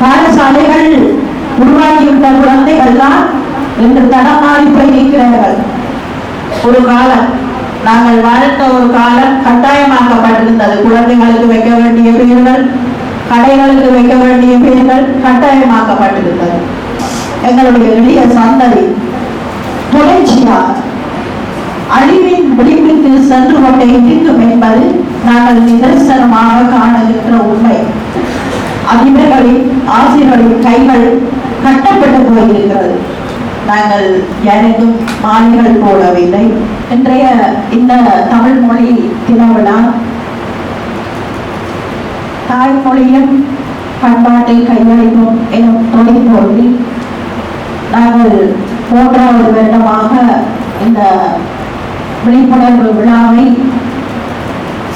பாடசாலைகள் உருவாக்கியுள்ள குழந்தைகள் தான் இன்று தடமாறி போய் நிற்கிறார்கள். ஒரு காலம் நாங்கள் வாழ்ந்த ஒரு காலம் கட்டாயமாக்கப்பட்டிருந்தது. குழந்தைகளுக்கு வைக்க வேண்டிய பெயர்கள் கடைகளுக்கு வைக்க வேண்டிய பெயர்கள் கட்டாயமாக்கப்பட்டிருந்தது. எங்களுடைய எளிய சந்ததி தொடர்ச்சியாக அழிவின் விளிம்பிற்கு சென்று கொண்டே இருக்கும் என்பது நாங்கள் நிதர்சனமாக காணுகின்ற உண்மை. அதிபர்களின் ஆசிரியர்களின் கைகள் கட்டப்பட்டு போயிருக்கிறது. நாங்கள் யாருக்கும் மாலைகள் போடவில்லை. இன்றைய இந்த தமிழ் மொழி தினவிழா தாய்மொழியும் பண்பாட்டை கையளிக்கும் எனும் தொழில்நோக்கில் நாங்கள் மூன்றாவது வருடமாக இந்த விழிப்புணர்வு விழாவை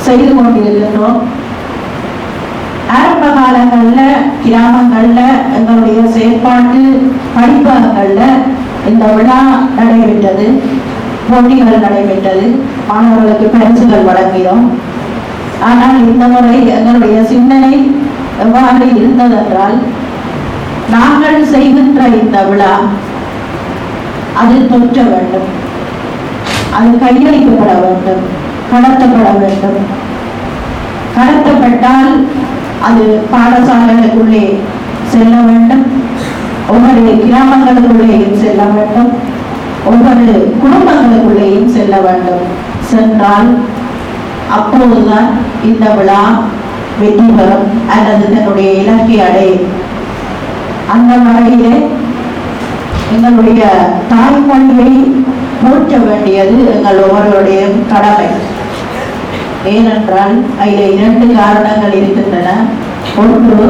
செய்து கொண்டிருக்கின்றோம். ஆரம்ப காலங்களில் கிராமங்களில் எங்களுடைய செயற்பாட்டு படிப்பகங்களில் இந்த விழா நடைபெற்றது போட்டிகள் நடைபெற்றது. மாணவர்களுக்கு பரிசுகள் வழங்கினோம் ஆனால் இந்த முறை எங்களுடைய சிந்தனை எவ்வாறு இருந்ததென்றால் நாங்கள் செய்கின்ற இந்த விழா அது தொற்ற வேண்டும். அது கையளிக்கப்பட வேண்டும். கடத்தப்பட வேண்டும். கடத்தப்பட்டால் அது பாடசாலைகளுக்குள்ளே செல்ல வேண்டும். ஒவ்வொரு கிராமங்களுக்குள்ளேயும் செல்ல வேண்டும். ஒவ்வொரு குடும்பங்களுக்குள்ளேயும் செல்ல வேண்டும். சென்றால் அப்போதுதான் இந்த விழா வெற்றி பெறும். அல்லது தன்னுடைய இலக்கை அடையும் அந்த வகையிலே எங்களுடைய தாய்மொழியை போற்ற வேண்டியது எங்கள் ஒவ்வொருடைய கடமை. ஏனென்றால் அதில் இரண்டு காரணங்கள் இருக்கின்றன. ஒன்று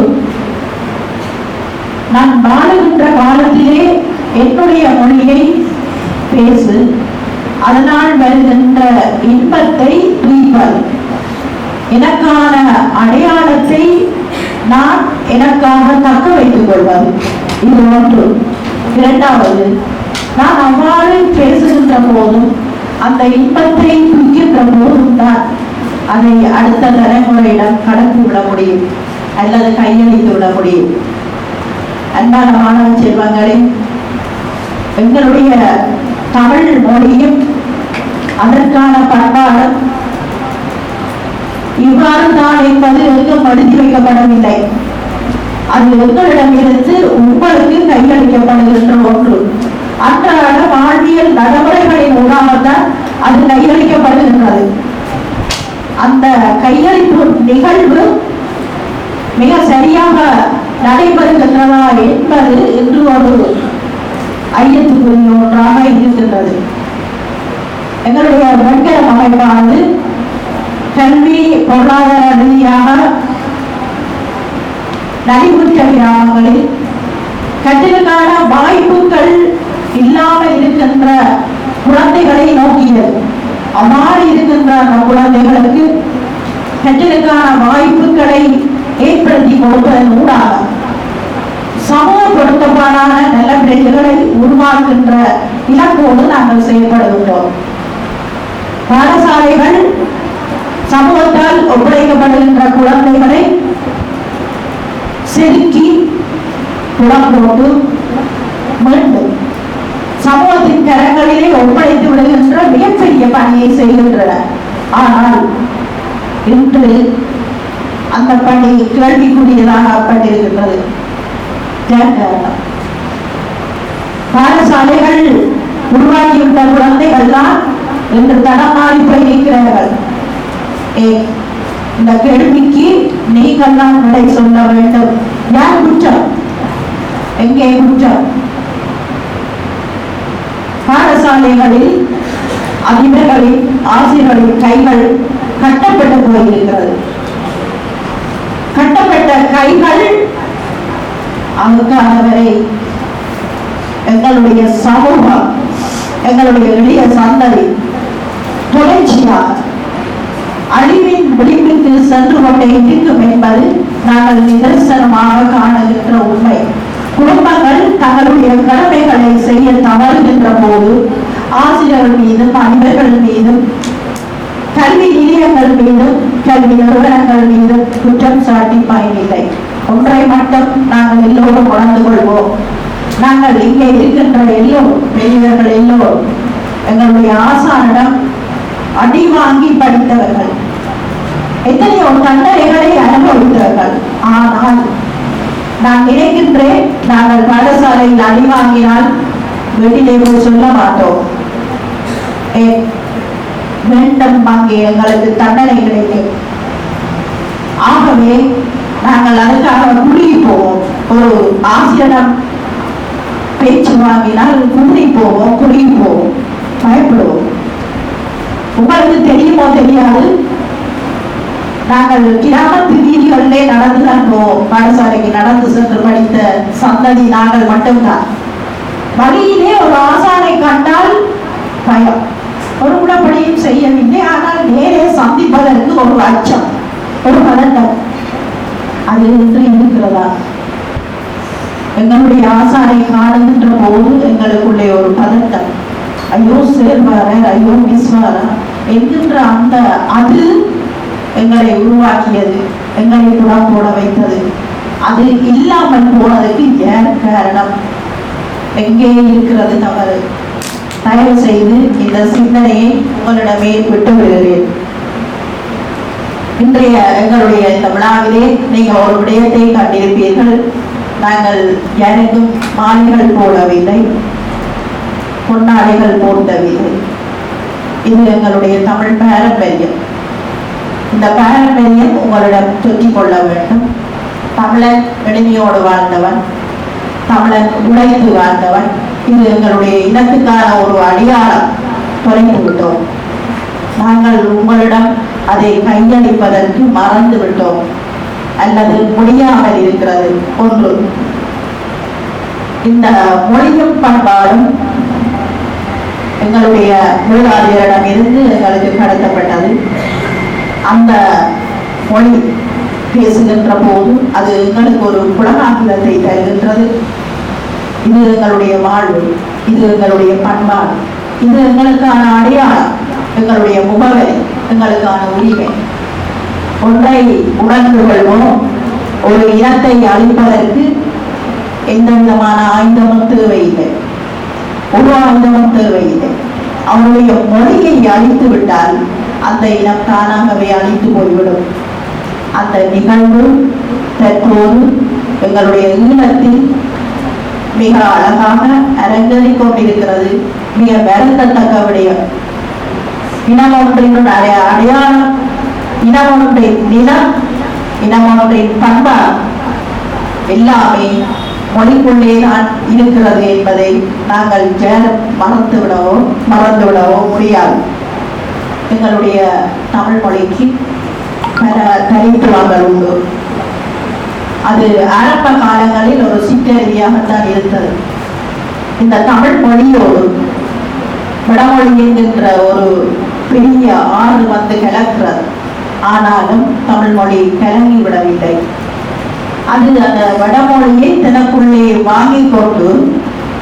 நான் வாழுகின்ற காலத்திலே என்னுடைய மொழியை பேசு அதனால் வருகின்ற இன்பத்தை துய்ப்பது எனக்கான அடையாளத்தை நான் எனக்காக தக்க வைத்துக் கொள்வது இது ஒன்று. இரண்டாவது நான் அவ்வாறு பேசுகின்ற போதும் அந்த இன்பத்தை துய்க்கின்ற போதும் தான் அதை அடுத்த தலைமுறையிடம் கடந்து விட முடியும். அல்லது கையளித்து விட முடியும். அன்பான மாணவ செல்வங்களே எங்களுடைய தமிழ் மொழியும் அதற்கான பண்பாடும் இவ்வாறு தான் என்பது எங்கும் படுத்தி வைக்கப்படவில்லை. அது எங்களிடமிருந்து உங்களுக்கு கையளிக்கப்படுகின்ற ஒன்று. அன்றாட வாழ்வியல் நடைமுறைகளின் ஊடாகத்தான் அது கையளிக்கப்படுகின்றது. அந்த கையளிப்பு நிகழ்வு மிக சரியாக நடைபெறுகின்றதா என்பது இன்று ஒரு ஐயத்துக்குரிய ஒன்றாக இருக்கின்றது. எங்களுடைய வெண்கல அமைப்பானது கல்வி பொருளாதார ரீதியாக நலிவுற்ற கிராமங்களில் கற்றலுக்கான வாய்ப்புகள் இல்லாமல் இருக்கின்ற குழந்தைகளை நோக்கியது. அவ்வாறு இருக்கின்ற அந்த குழந்தைகளுக்கு கற்றலுக்கான வாய்ப்புகளை ஏற்படுத்தி கொடுப்பதன் ஊடாக சமூக பொருத்தப்பாடான நல்ல பிள்ளைகளை உருவாக்குகின்ற இலக்கோடு நாங்கள் செயல்படுகின்றோம். பாடசாலைகள் சமூகத்தால் ஒப்படைக்கப்படுகின்ற குழந்தைகளை செதுக்கி குளம் போட்டு பெரிய பணியை செய்கின்றன ஆனால் இன்று அந்த பணி கேள்விக்குரியதாகப்பட்டிருக்கின்றது ஜனநாயகம். பாடசாலைகள் உருவாக்கியுள்ள குழந்தைகள் தான் என்று தடமாறி போய் ஏ, இந்த கேள்விக்கு நீங்கள் தான் விடை சொல்ல வேண்டும். யார் குற்றம்? எங்கே குற்றம்? பாடசாலைகளில் அதிபர்களின் ஆசிரியர்களின் கைகள் கட்டப்பட்டு போயிருக்கிறது கட்டப்பட்ட கைகள் அதுக்கானவரை எங்களுடைய சமூகம் எங்களுடைய எளிய சந்ததி தொடர்ச்சியாக அழிவின் விளிம்பிற்கு சென்று கொண்டே இருக்கும் என்பது நாங்கள் நிதர்சனமாக காணுகின்ற உண்மை. குடும்பங்கள் தங்களுடைய கடமைகளை செய்ய தவறுகின்ற போது ஆசிரியர்கள் மீதும் அன்பர்கள் மீதும் கல்வி நிலையங்கள் மீதும் கல்வி நிறுவனங்கள் மீதும் குற்றம் சாட்டி பயனில்லை. ஒன்றை மட்டும் நாங்கள் எல்லோரும் உணர்ந்து கொள்வோம். நாங்கள் இங்கே இருக்கின்ற எல்லோரும் பெரியவர்கள் எல்லோரும் எங்களுடைய ஆசானிடம் அடி வாங்கி படித்தவர்கள் எத்தனையோ தண்டனைகளை அனுபவித்தவர்கள். ஆனால் நான் நினைக்கின்றேன் நாங்கள் பாடசாலையில் அடி வாங்கினால் வெளியிலே போய் சொல்ல மாட்டோம். வேண்டும் அங்கே எங்களுக்கு தண்டனை கிடைக்கும் ஆகவே நாங்கள் அதுக்காக குறுகி போவோம். ஒரு ஆசிரியரிடம் பேச்சு வாங்கினால் குடி போவோம் குறுகி போவோம். பயப்படுவோம். உங்களுக்கு தெரியுமோ தெரியாது? நாங்கள் கிராமத்து வீதிகளிலே நடந்துதான் போவோம் பாடசாலைக்கு நடந்து சென்று படித்த சந்ததி நாங்கள் மட்டும்தான். வழியிலே ஒரு ஆசானை கண்டால் பயம். ஒரு குணப்படியும் செய்யவில்லை. ஆனால் நேரே சந்திப்பதற்கு ஒரு அச்சம் ஒரு பதட்டம். அது இன்று இருக்கிறதா? எங்களுடைய ஆசாரை காணுகின்ற போது எங்களுக்குள்ளே ஒரு பதட்டம். ஐயோ சேர்வார ஐயோ மிஸ்வாரா என்கின்ற அந்த அது எங்களை உருவாக்கியது எங்களை புறம் போட வைத்தது. அது இல்லாமல் போனதுக்கு ஏன் காரணம்? எங்கே இருக்கிறது தவறு? தயவு செய்து இந்த சிந்தனையை உங்களிடமே விட்டு விடுகிறேன். இன்றைய எங்களுடைய இந்த விழாவிலே நீங்கள் ஒரு விடயத்தை கண்டிருப்பீர்கள். நாங்கள் யாருக்கும் மாலைகள் போடவில்லை பொன்னாடைகள் போட்டவில்லை. இது எங்களுடைய தமிழ் பாரம்பரியம். இந்த பாரம்பரியம் உங்களிடம் சொல்லிக் கொள்ள வேண்டும். தமிழன் எளிமையோடு வாழ்ந்தவன் தமிழன் உழைத்து வாழ்ந்தவன் இது எங்களுடைய இனத்துக்கான ஒரு அடையாளம். தொலைந்து விட்டோம் நாங்கள் உங்களிடம் அதை கையளிப்பதற்கு மறந்து விட்டோம் அல்லது முடியாமல் இருக்கிறது ஒன்று. இந்த மொழியும் பண்பாடும் எங்களுடைய மூதாதையரிடம் இருந்து எங்களுக்கு கடத்தப்பட்டது. அந்த மொழி பேசுகின்ற போது அது எங்களுக்கு ஒரு புலனாகிதத்தை தருகின்றது. இது எங்களுடைய வாழ்வு இது எங்களுடைய பண்பாடு இது எங்களுக்கான அடையாளம் எங்களுடைய முகவரி எங்களுக்கான உரிமை. ஒன்றை உணர்ந்து கொள்வோம் ஒரு இனத்தை அழிப்பதற்கு எந்த விதமான ஆயுதமும் தேவையில்லை. ஒரு ஆயுதமும் தேவையில்லை. அவருடைய மொழியை அழித்து விட்டால் அந்த இனம் தானாகவே அழித்து போய்விடும். அந்த நிகழ்வு தற்போது எங்களுடைய ஈழத்தில் மிக அழகாக அரங்கேறிக் கொண்டிருக்கிறது. மிக வருந்தத்தக்க விடயம் இனம் ஒன்றின் அடையாளம் இனம் ஒன்றின் நிலம் இனம் ஒன்றின் எல்லாமே மொழிக்குள்ளே தான் இருக்கிறது என்பதை நாங்கள் ஜேர மறந்து விடவோ மறந்து விடவோ முடியாது. எங்களுடைய தமிழ் மொழிக்கு பல தனித்துவங்கள் உண்டு. அது ஆரம்ப காலங்களில் ஒரு சிற்றறிவியாகத்தான் இருந்தது. இந்த தமிழ் மொழியோடு வடமொழி என்கின்ற ஒரு பெரிய ஆறு வந்து கிளக்கிறது ஆனாலும் தமிழ் மொழி கிளங்கி விடவில்லை அது அந்த வடமொழியை தனக்குள்ளே வாங்கிக் கொண்டு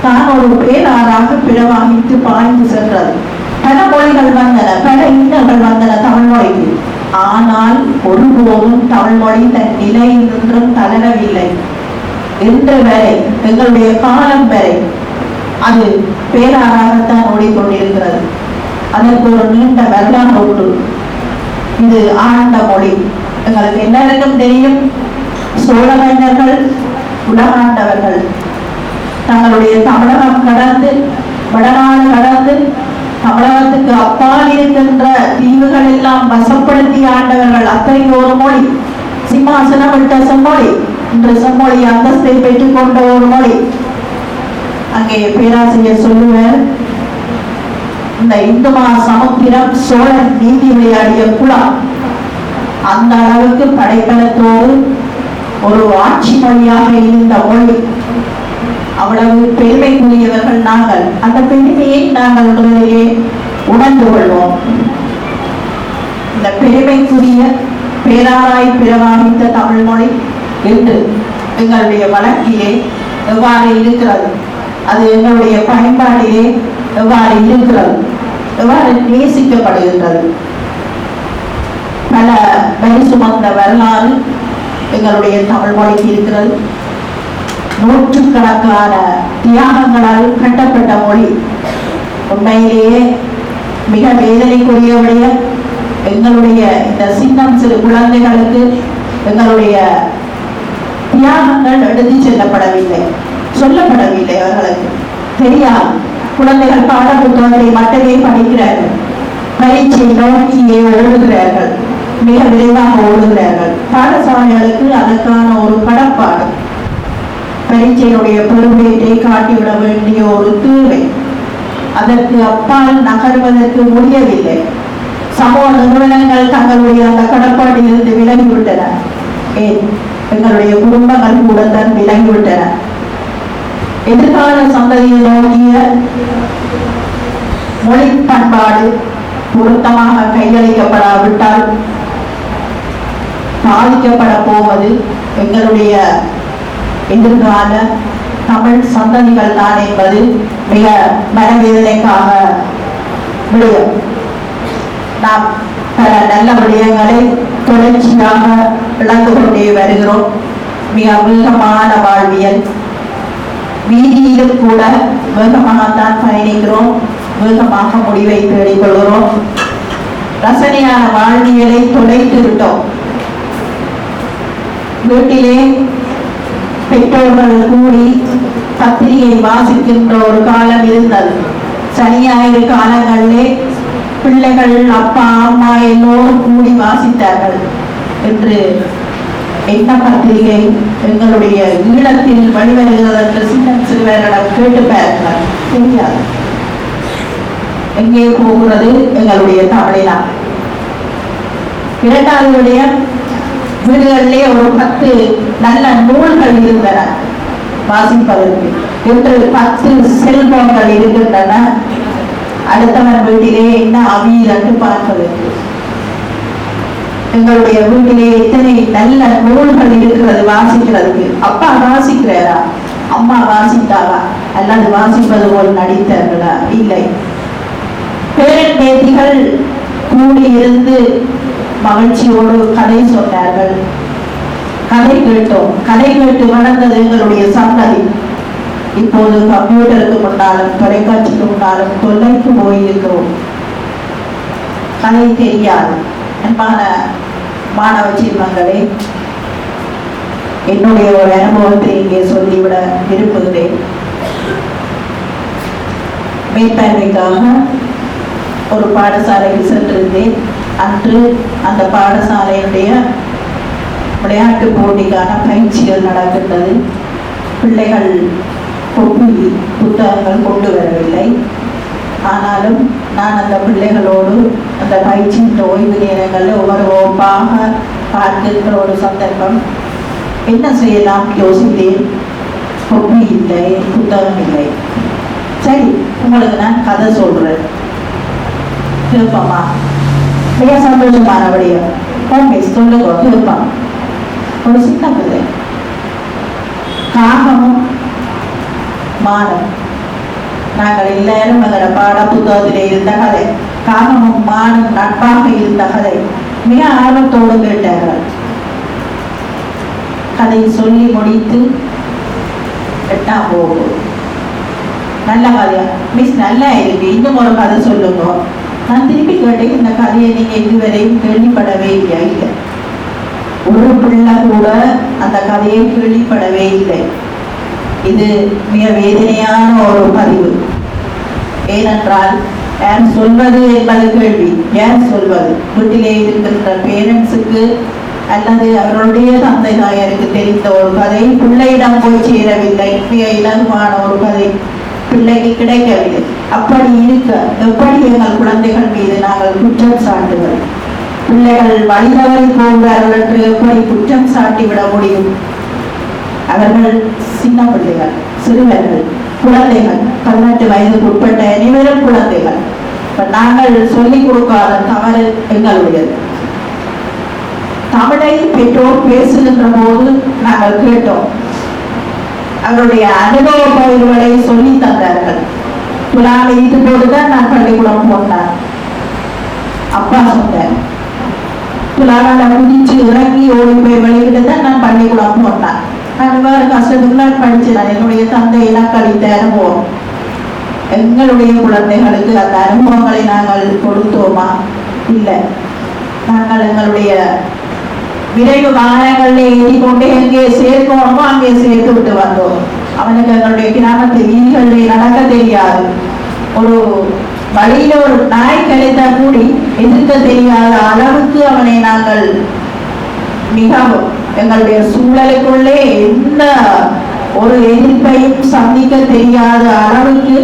தான் ஒரு பேராறாக பிரவாகித்து பாய்ந்து சென்றது. பல மொழிகள் வந்தன பல இன்னல்கள் வந்தன தமிழ் மொழிக்கு. ஆனால் ஒருபோதும் தமிழ் மொழி தன் நிலையில் நின்றும் தளரவில்லை. இன்று வரை எங்களுடைய காலம் வரை அது பேராறாகத்தான் ஓடிக்கொண்டிருக்கிறது. அதற்கு ஒரு நீண்ட வரலாறு உண்டு. இது ஆண்ட மொழி. எங்களுக்கு என்னவென்றும் தெரியும் சோழ மன்னர்கள் உலகாண்டவர்கள். தங்களுடைய தமிழகம் கடந்து வடநாடு கடந்து தமிழகத்துக்கு அப்பால் இருக்கின்ற தீவுகள் எல்லாம் வசப்படுத்தி ஆண்டவர்கள் அத்தனை ஒரு மொழி சிம்மாசனம் விட்ட செம்மொழி இன்று செம்மொழி அந்தஸ்தை பெற்றுக் கொண்ட ஒரு மொழி. அங்கே பேராசிரியர் சொல்லுவார் இந்த இந்துமா சமுத்திரம் சோழன் நீதி விளையாடிய குளம். அந்த அளவுக்கு படைப்பலத்தோடு ஒரு ஆட்சி மொழியாக இருந்த மொழி. அவ்வளவு பெருமைக்குரியவர்கள் நாங்கள். அந்த பெருமையை நாங்கள் முதலிலே உணர்ந்து கொள்வோம். இந்த பெருமைக்குரிய பேராராய் பிரவாகித்த தமிழ்மொழி இன்று என்று எங்களுடைய வழக்கிலே எவ்வாறு இருக்கிறது அது எங்களுடைய பயன்பாட்டிலே எவ்வாறு இருக்கிறது எவ்வாறு நேசிக்கப்படுகின்றது? பல வரி சுமந்த வரலாறு எங்களுடைய தமிழ் மொழிக்கு இருக்கிறது. நூற்றுக்கணக்கான தியாகங்களால் கட்டப்பட்ட மொழி. உண்மையிலேயே மிக வேதனைக்குரியவுடைய எங்களுடைய இந்த சின்னம் சிறு குழந்தைகளுக்கு எங்களுடைய தியாகங்கள் எடுத்து செல்லப்படவில்லை சொல்லப்படவில்லை அவர்களுக்கு. தெரியாது. குழந்தைகள் பாட புத்தகங்களை மட்டுமே படிக்கிறார்கள். பயிற்சியை நோக்கியே ஓடுகிறார்கள். மிக விரைவாக ஓடுகிறார்கள். பாடசாலைகளுக்கு அதற்கான ஒரு கடப்பாடு பரீட்சையினுடைய பெருமையை காட்டிவிட வேண்டிய ஒரு தேவை. அதற்கு அப்பால் நகர்வதற்கு முடியவில்லை. சமூக நிறுவனங்கள் தங்களுடைய அந்த கடப்பாட்டில் இருந்து விலகிவிட்டன. ஏன்? எங்களுடைய குடும்பங்கள் கூட தான் விலகிவிட்டன. எதிர்கால சந்ததியை நோக்கிய மொழி பண்பாடு பொருத்தமாக கையளிக்கப்படாவிட்டால் பாதிக்கப்பட போவது எங்களுடைய எதிர்கால தமிழ் சந்ததிகள் தான் என்பது மிக மனவேதனைக்காக விடயம் நாம் பல நல்ல விடயங்களை தொடர்ச்சியாக இழந்து கொண்டே வருகிறோம். மிக வேகமான வாழ்வியல். வீதியிலும் கூட வேகமாகத்தான் பயணிக்கிறோம். வேகமாக முடிவை தேடிக் கொள்கிறோம் ரசனையான வாழ்வியலை தொலைத்து விட்டோம். வீட்டிலே பெற்றோர்கள் கூடி பத்திரிகை வாசிக்கின்ற ஒரு காலம் இருந்தது. சனியாயிரு காலங்களிலே பிள்ளைகள் அப்பா அம்மா எல்லோரும் கூடி வாசித்தார்கள் என்று என்ன பத்திரிகை எங்களுடைய ஈழத்தில் வழிவருகிறது என்று சின்ன சிறுவரிடம் கேட்டு பாருங்கள் தெரியாது. எங்கே போகிறது எங்களுடைய தமிழினம். இரண்டாவது விடயம் வீடுகளிலே ஒரு பத்து நல்ல நூல்கள் இருந்தன. வாசிப்பதற்கு. என்று பத்து செல்போன்கள் இருக்கின்றன. அடுத்தவன் வீட்டிலே என்ன அவியல் பார்ப்பதற்கு எங்களுடைய வீட்டிலே எத்தனை நல்ல நூல்கள் இருக்கிறது வாசிக்கிறதுக்கு. அப்பா வாசிக்கிறாரா? அம்மா வாசித்தாரா அல்லது வாசிப்பது போல் நடித்தார்களா? இல்லை. பேரன் பேத்திகள் கூடியிருந்து மகிழ்ச்சியோடு கதை சொன்னார்கள். கதை கேட்டோம். கதை கேட்டு வளர்ந்தது எங்களுடைய சந்ததி. இப்போது கம்ப்யூட்டருக்கு முன்னாலும் தொலைக்காட்சிக்கு முன்னாலும் தொல்லைக்கு போயிருக்கிறோம். கதை தெரியாது. அன்பான மாணவ செல்வங்களே என்னுடைய ஒரு அனுபவத்தை இங்கே சொல்லிவிட விரும்புகிறேன். மேற்பார்வைக்காக ஒரு பாடசாலைக்கு சென்றிருந்தேன். அன்று அந்த பாடசாலையுடைய விளையாட்டு போட்டிக்கான பயிற்சிகள் நடக்கின்றது. பிள்ளைகள் கொண்டு புத்தகங்கள் கொண்டு வரவில்லை. ஆனாலும் நான் அந்த பிள்ளைகளோடு அந்த பயிற்சியின் ஓய்வு நேரங்களில் ஒவ்வொரு ஒப்பாக பார்க்கின்ற ஒரு சந்தர்ப்பம். என்ன செய்யலாம்? யோசித்தேன். கொப்பி இல்லை புத்தகம் இல்லை. சரி உங்களுக்கு நான் கதை சொல்கிறேன் திருப்பமா மிக சந்தோஷமான விடயம் ஓகே சொல்லுங்க கேட்போம் ஒரு சின்ன கதை காகமும் மானம் நாங்கள் எல்லாரும் எங்களோட பாட புத்தகத்திலே இருந்த கதை காகமும் மானும் நட்பாக இருந்த கதை மிக ஆர்வத்தோடு கேட்டார்கள் கதை சொல்லி முடித்து எட்டாம் போகும் நல்ல கதையா மிஸ் நல்லா இருக்கு இன்னும் ஒரு கதை சொல்லுங்க நான் திருப்பி கேட்டேன் இந்த கதையை நீங்க இதுவரையும் கேள்விப்படவே இல்லையா இல்லை. ஒரு பிள்ளை கூட அந்த கதையை கேள்விப்படவே இல்லை. இது மிக வேதனையான ஒரு பதிவு. ஏனென்றால் யார் சொல்வது என்பது கேள்வி. யார் சொல்வது? வீட்டிலே இருக்கின்ற பேரண்ட்ஸுக்கு அல்லது அவருடைய தந்தை தாயாருக்கு தெரிந்த ஒரு கதை பிள்ளையிடம் போய் சேரவில்லை. மிக இலகுவான ஒரு கதை. பிள்ளைக்கு கிடைக்கவில்லை. அப்படி இருக்க எப்படி எங்கள் குழந்தைகள் மீது நாங்கள் குற்றம் சாட்டுவது? பிள்ளைகள் வழிதவறி போகிறார்கள் என்று எப்படி குற்றம் சாட்டி விட முடியும்? அவர்கள் சின்ன பிள்ளைகள் சிறுவர்கள் குழந்தைகள் பதினெட்டு வயதுக்கு உட்பட்ட அனைவரும் குழந்தைகள். இப்ப நாங்கள் சொல்லிக் கொடுக்காத தவறு எங்களுடையது. தமிழை பெற்றோர் பேசுகின்ற போது நாங்கள் கேட்டோம். அவருடைய அனுபவ பயிர்களை சொல்லி தந்தார்கள். குழாமை இது போட்டுதான் நான் பள்ளிக்கூடம் போனேன் அப்பா சொன்னேன் துலாகால குதிச்சு இறங்கி ஓடி போய் வெளியிட்டு தான் நான் பள்ளிக்கூடம் போனேன் நான் வேறு கஷ்டத்துக்குள்ள படிச்சேன் என்னுடைய தந்தையெல்லாம் கழித்த அனுபவம். எங்களுடைய குழந்தைகளுக்கு அந்த அனுபவங்களை நாங்கள் கொடுத்தோமா? இல்லை. நாங்கள் எங்களுடைய விரைவு வாகனங்களில் ஏறிக்கொண்டு கொண்டு எங்கே சேர்க்கணுமோ அங்கே சேர்த்து விட்டு வந்தோம். அவனுக்கு எங்களுடைய கிராமத்து வீதிகளில் நடக்க தெரியாது. ஒரு வழியில ஒரு நாய் கிடைத்தா கூடி எதிர்க்க தெரியாத அளவுக்கு அவனை நாங்கள் மிகவும் எங்களுடைய சூழலுக்குள்ளே எந்த ஒரு எதிர்ப்பையும் சந்திக்க தெரியாத அளவுக்கு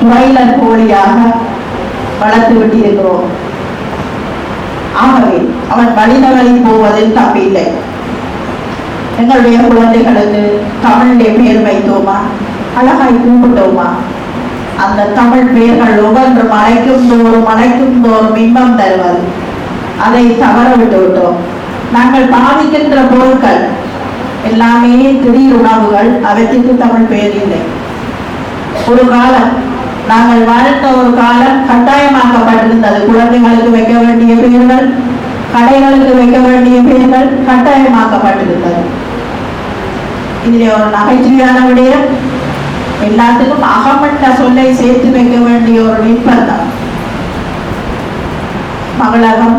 பிராய்லர் கோழியாக வளர்த்து விட்டிருக்கிறோம். ஆகவே அவன் வழிநகரில் போவதில் தப்பில்லை. எங்களுடைய குழந்தைகளுக்கு தமிழுடைய பெயர் வைத்தோமா? அழகாய் கும்பிட்டோமா? அந்த தமிழ் பெயர்கள் ஒவ்வொன்று மலைக்கும் தோறும் மலைக்கும் தோறும் இன்பம் தருவது. அதை தவற விட்டு விட்டோம் நாங்கள் பாவிக்கின்ற பொருட்கள் எல்லாமே திடீர் உணவுகள் அவற்றுக்கு தமிழ் பெயர் இல்லை. ஒரு காலம் நாங்கள் வாழ்ந்த ஒரு காலம் கட்டாயமாக்கப்பட்டிருந்தது. குழந்தைகளுக்கு வைக்க வேண்டிய பெயர்கள் கடைகளுக்கு வைக்க வேண்டிய பெயர்கள் கட்டாயமாக்கப்பட்டிருந்தது. இதிலே ஒரு நகைச்சுவையான விடயம் எல்லாத்துக்கும் அகப்பட்ட சொல்லை சேர்த்து வைக்க வேண்டிய ஒரு நிர்பந்தம் மகளகம்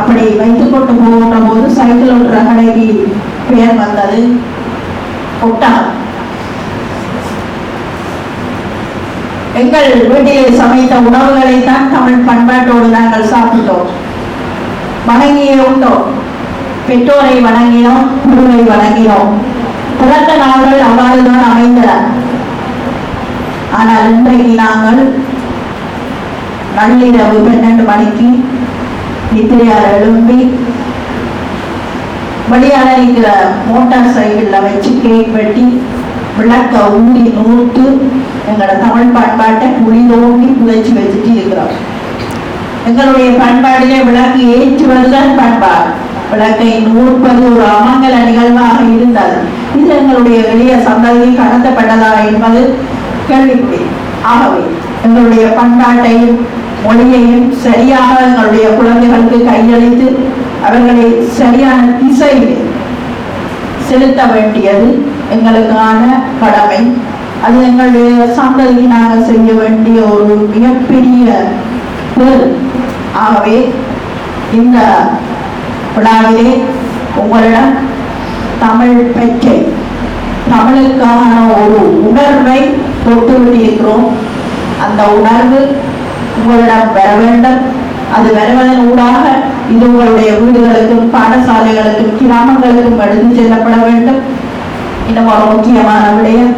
அப்படி வைத்துக் கொண்டு போகின்ற போது சைக்கிள் ஒன்று கடைக்கு பெயர் வந்தது. ஒட்டகம். எங்கள் வீட்டில் சமைத்த உணவுகளை தான் தமிழ் பண்பாட்டோடு நாங்கள் சாப்பிட்டோம். வணங்கியே உண்டோம் பெற்றோரை வணங்கினோம் குருவை வணங்கினோம். பிறந்த நாள்கள் அவ்வாறுதான் அமைந்தன. ஆனால் இன்றைக்கு நாங்கள் நள்ளிரவு பன்னெண்டு மணிக்கு நித்திரையார் எழும்பி வெளியால இருக்கிற மோட்டார் சைக்கிளில் வச்சு கேக் வெட்டி விளக்க ஊதி நூற்று எங்களோட தமிழ் பண்பாட்டை குழி தோண்டி புதைச்சி வச்சுட்டு இருக்கிறோம். எங்களுடைய பண்பாடிலே விளக்கு ஏற்றுவதுதான் பண்பாடு. விளக்கை நூற்பது ஒரு அமங்கல நிகழ்வாக இருந்தது. இது எங்களுடைய எளிய சந்ததியில் கடத்தப்பட்டதா என்பது கேள்விக்குறி. ஆகவே எங்களுடைய பண்பாட்டையும் மொழியையும் சரியாக எங்களுடைய குழந்தைகளுக்கு கையளித்து அவர்களை சரியான திசையில் செலுத்த வேண்டியது எங்களுக்கான கடமை. அது எங்களுடைய சந்ததியினாக செய்ய வேண்டிய ஒரு மிகப்பெரிய பேர் ஆகவே இந்த விழாவிலே உங்களிடம் தமிழ் பெற்றை தமிழுக்கான ஒரு உணர்வை தொட்டுவிட்டிருக்கிறோம் அந்த உணர்வு உங்களிடம் வர வேண்டும். அது வருவதன் ஊடாக இது உங்களுடைய வீடுகளுக்கும் பாடசாலைகளுக்கும் கிராமங்களுக்கும் எடுத்து செல்லப்பட வேண்டும். இன்னும் ஒரு முக்கியமான விடயம்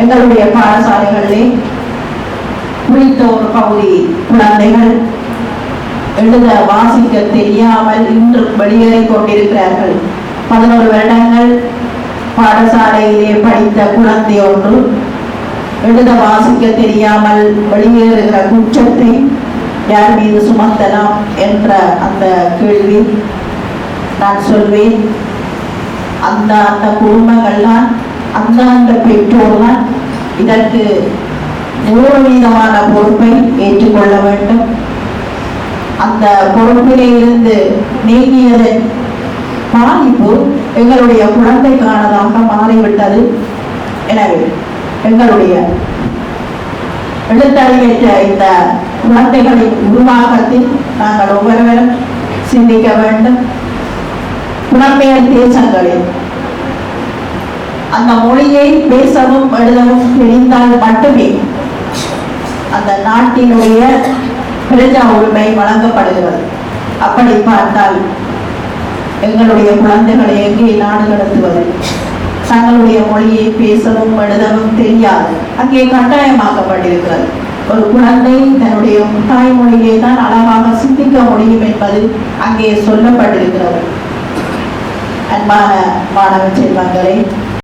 எங்களுடைய பாடசாலைகளிலே குறித்த ஒரு பகுதி குழந்தைகள் எழுத வாசிக்க தெரியாமல் இன்று வெளியேறி கொண்டிருக்கிறார்கள். பதினோரு வருடங்கள் பாடசாலையிலே படித்த குழந்தை ஒன்று எழுத வாசிக்க தெரியாமல் வெளியேறுகிற குற்றத்தை யார் மீது சுமத்தலாம் என்ற அந்த கேள்வி நான் சொல்வேன். அந்த அந்த குடும்பங்கள்லாம் அந்த அந்த பெற்றோர்லாம் இதற்கு நூறு பொறுப்பை ஏற்றுக்கொள்ள வேண்டும். அந்த பொறுப்பிலே இருந்து நீங்கியதன் பாதிப்பு எங்களுடைய குழந்தைக்கானதாக மாறிவிட்டது. எனவே எங்களுடைய எழுத்தறிவேற்ற இந்த குழந்தைகளின் உருவாக்கத்தில் நாங்கள் ஒவ்வொருவரும் சிந்திக்க வேண்டும். புலம்பெயர் தேசங்களில் அந்த மொழியை பேசவும் எழுதவும் தெரிந்தால் மட்டுமே அந்த நாட்டினுடைய பிரஜா உரிமை வழங்கப்படுகிறது. அப்படி பார்த்தால் எங்களுடைய குழந்தைகளை எங்கே நாடு கடத்துவது? தங்களுடைய மொழியை பேசவும் எழுதவும் தெரியாது. அங்கே கட்டாயமாக்கப்பட்டிருக்கிறது. ஒரு குழந்தை தன்னுடைய தாய்மொழியை தான் அழகாக சிந்திக்க முடியும் என்பது அங்கே சொல்லப்பட்டிருக்கிறது. அன்பான மாணவ செல்வங்களை